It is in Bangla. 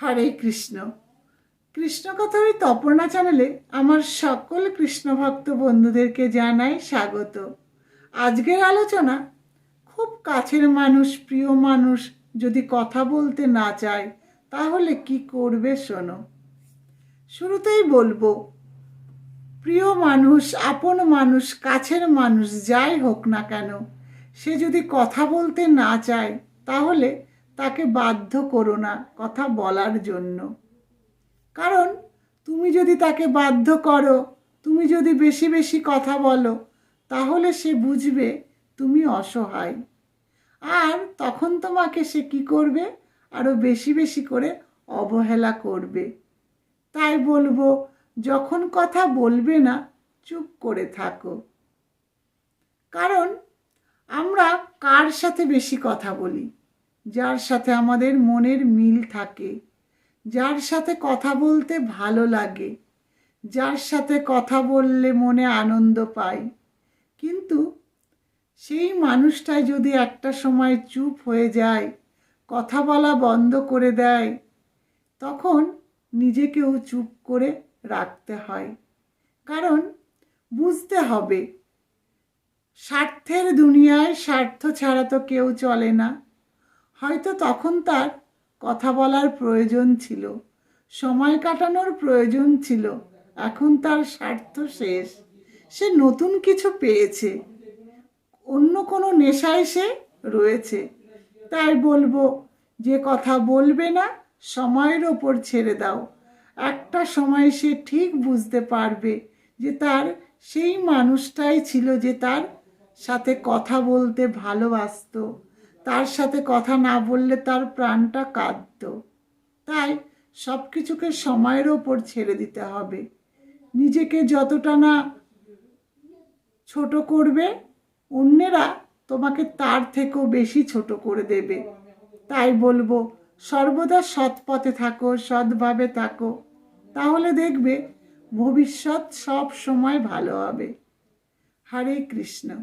হরে কৃষ্ণ। কৃষ্ণ কথা ওই তপর্ণা চ্যানেলে আমার সকল কৃষ্ণ ভক্ত বন্ধুদেরকে জানাই স্বাগত। আজকের আলোচনা, খুব কাছের মানুষ, প্রিয় মানুষ যদি কথা বলতে না চায়, তাহলে কি করবে শোনো। শুরুতেই বলব, প্রিয় মানুষ, আপন মানুষ, কাছের মানুষ যাই হোক না কেন, সে যদি কথা বলতে না চায়, তাহলে তাকে বাধ্য করো না কথা বলার জন্য। কারণ তুমি যদি তাকে বাধ্য করো, তুমি যদি বেশি বেশি কথা বলো, তাহলে সে বুঝবে তুমি অসহায়। আর তখন তোমাকে সে কি করবে? আরও বেশি বেশি করে অবহেলা করবে। তাই বলব, যখন কথা বলবে না, চুপ করে থাকো। কারণ আমরা কার সাথে বেশি কথা বলি? যার সাথে আমাদের মনের মিল থাকে, যার সাথে কথা বলতে ভালো লাগে, যার সাথে কথা বললে মনে আনন্দ পাই। কিন্তু সেই মানুষটাই যদি একটা সময় চুপ হয়ে যায়, কথা বলা বন্ধ করে দেয়, তখন নিজেকেও চুপ করে রাখতে হয়। কারণ বুঝতে হবে, স্বার্থের দুনিয়ায় স্বার্থ ছাড়া তো কেউ চলে না। হয়তো তখন তার কথা বলার প্রয়োজন ছিল, সময় কাটানোর প্রয়োজন ছিল, এখন তার স্বার্থ শেষ। সে নতুন কিছু পেয়েছে, অন্য কোনো নেশায় সে রয়েছে। তাই বলব, যে কথা বলবে না, সময়ের ওপর ছেড়ে দাও। একটা সময় সে ঠিক বুঝতে পারবে যে তার সেই মানুষটাই ছিল যে তার সাথে কথা বলতে ভালোবাসতো। তার সাথে কথা না বললে তার প্রাণটা কাঁদত। তাই সব কিছুকে সময়ের ওপর ছেড়ে দিতে হবে। নিজেকে যতটা না ছোট করবে, অন্যেরা তোমাকে তার থেকেও বেশি ছোট করে দেবে। তাই বলব, সর্বদা সৎ পথে থাকো, সৎভাবে থাকো। তাহলে দেখবে ভবিষ্যৎ সব সময় ভালো হবে। হরে কৃষ্ণ।